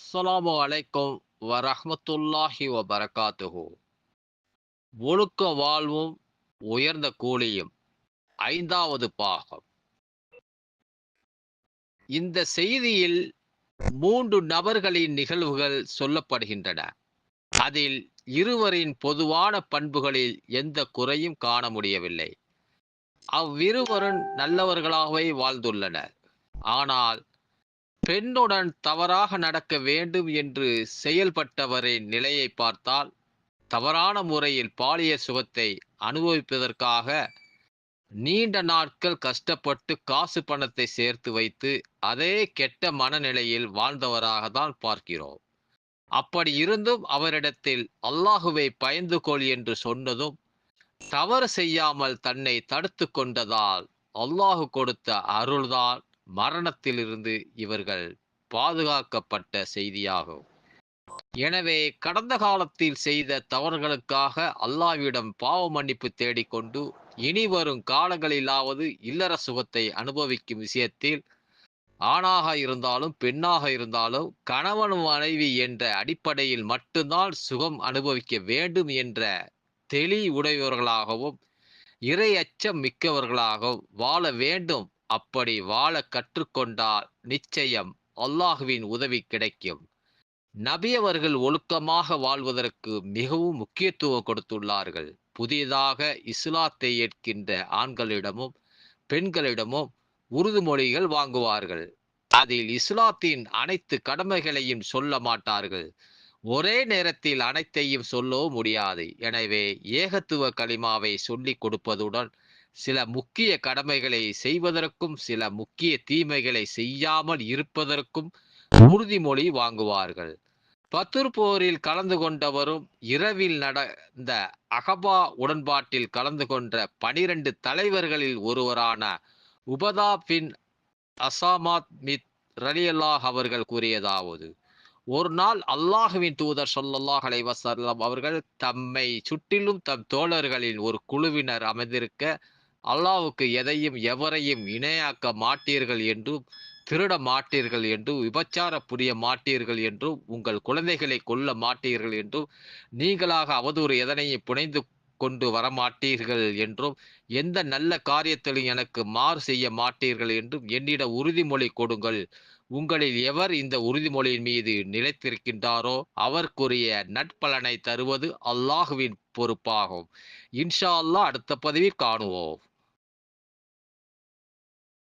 அஸ்ஸலாமு அலைக்கும் வரஹமத்துல்லாஹி வபரகாத்துஹு. ஒழுக்க வாழ்வும் உயர்ந்த கூலியும் ஐந்தாவது பாகம். இந்த செய்தியில் மூன்று நபர்களின் நிகழ்வுகள் சொல்லப்படுகின்றன. அதில் இருவரின் பொதுவான பண்புகளில் எந்த குறையும் காண முடியவில்லை. அவ்விருவரும் நல்லவர்களாகவே வாழ்ந்துள்ளனர். ஆனால் பெண்ணுடன் தவறாக நடக்க வேண்டும் என்று செயல்பட்டவரின் நிலையை பார்த்தால் தவறான முறையில் பாலிய சுகத்தை அனுபவிப்பதற்காக நீண்ட நாட்கள் கஷ்டப்பட்டு காசு பணத்தை சேர்த்து வைத்து அதே கெட்ட மனநிலையில் வாழ்ந்தவராக தான் பார்க்கிறோம். அப்படி இருந்தும் அவரிடத்தில் அல்லாஹுவை பயந்து கொள் என்று சொன்னதும் தவறு செய்யாமல் தன்னை தடுத்து கொண்டதால் அல்லாஹு கொடுத்த அருள்தான் மரணத்திலிருந்து இவர்கள் பாதுகாக்கப்பட்ட செய்தியாகும். எனவே கடந்த காலத்தில் செய்த தவறுகளுக்காக அல்லாவிடம் பாவ மன்னிப்பு தேடிக்கொண்டு இனி வரும் காலங்களிலாவது இல்லற சுகத்தை அனுபவிக்கும் விஷயத்தில் ஆணாக இருந்தாலும் பெண்ணாக இருந்தாலும் கணவன் மனைவி என்ற அடிப்படையில் மட்டும்தான் சுகம் அனுபவிக்க வேண்டும் என்ற தெளி உடையவர்களாகவும் இறை அச்சம் மிக்கவர்களாகவும் வாழ வேண்டும் அப்படி வாழ கற்றுக்கொண்டால் நிச்சயம் அல்லாஹுவின் உதவி கிடைக்கும். நபி அவர்கள் ஒழுக்கமாக வாழ்வதற்கு மிகவும் முக்கியத்துவம் கொடுத்துள்ளார்கள். புதியதாக இஸ்லாத்தை ஏற்கின்ற ஆண்களிடமும் பெண்களிடமும் உறுதிமொழிகள் வாங்குவார்கள். அதில் இஸ்லாத்தின் அனைத்து கடமைகளையும் சொல்ல மாட்டார்கள். ஒரே நேரத்தில் அனைத்தையும் சொல்லவும் முடியாது. எனவே ஏகத்துவ களிமாவை சொல்லிக் கொடுப்பதுடன் சில முக்கிய கடமைகளை செய்வதற்கும் சில முக்கிய தீமைகளை செய்யாமல் இருப்பதற்கும் உறுதிமொழி வாங்குவார்கள். பத்துர் போரில் கலந்து கொண்டவரும் இரவில் நடந்த அகபா உடன்பாட்டில் கலந்து கொண்ட பனிரெண்டு தலைவர்களில் ஒருவரான உபதா பின் அசாமாத் மித் ரலியல்லாஹ் அவர்கள் கூறியதாவது ஒரு நாள் அல்லாஹுவின் தூதர் சொல்லல்லாஹ் அலைவசல்லம் அவர்கள் தம்மை சுற்றிலும் தம் தோழர்களில் ஒரு குழுவினர் அமைந்திருக்க அல்லாவுக்கு எதையும் எவரையும் இணையாக்க மாட்டீர்கள் என்றும் திருட மாட்டீர்கள் என்றும் விபச்சார புரிய மாட்டீர்கள் என்றும் உங்கள் குழந்தைகளை கொல்ல மாட்டீர்கள் என்றும் நீங்களாக அவதூறு எதனையும் புனைந்து கொண்டு வரமாட்டீர்கள் என்றும் எந்த நல்ல காரியத்திலும் எனக்கு மாறு செய்ய மாட்டீர்கள் என்றும் என்னிட உறுதிமொழி கொடுங்கள். உங்களில் எவர் இந்த உறுதிமொழியின் மீது நிலைத்திருக்கின்றாரோ அவருக்குரிய நட்பலனை தருவது அல்லாஹுவின் பொறுப்பாகும். இன்ஷா அல்லாஹ் அடுத்த பதிவில் காணுவோம்.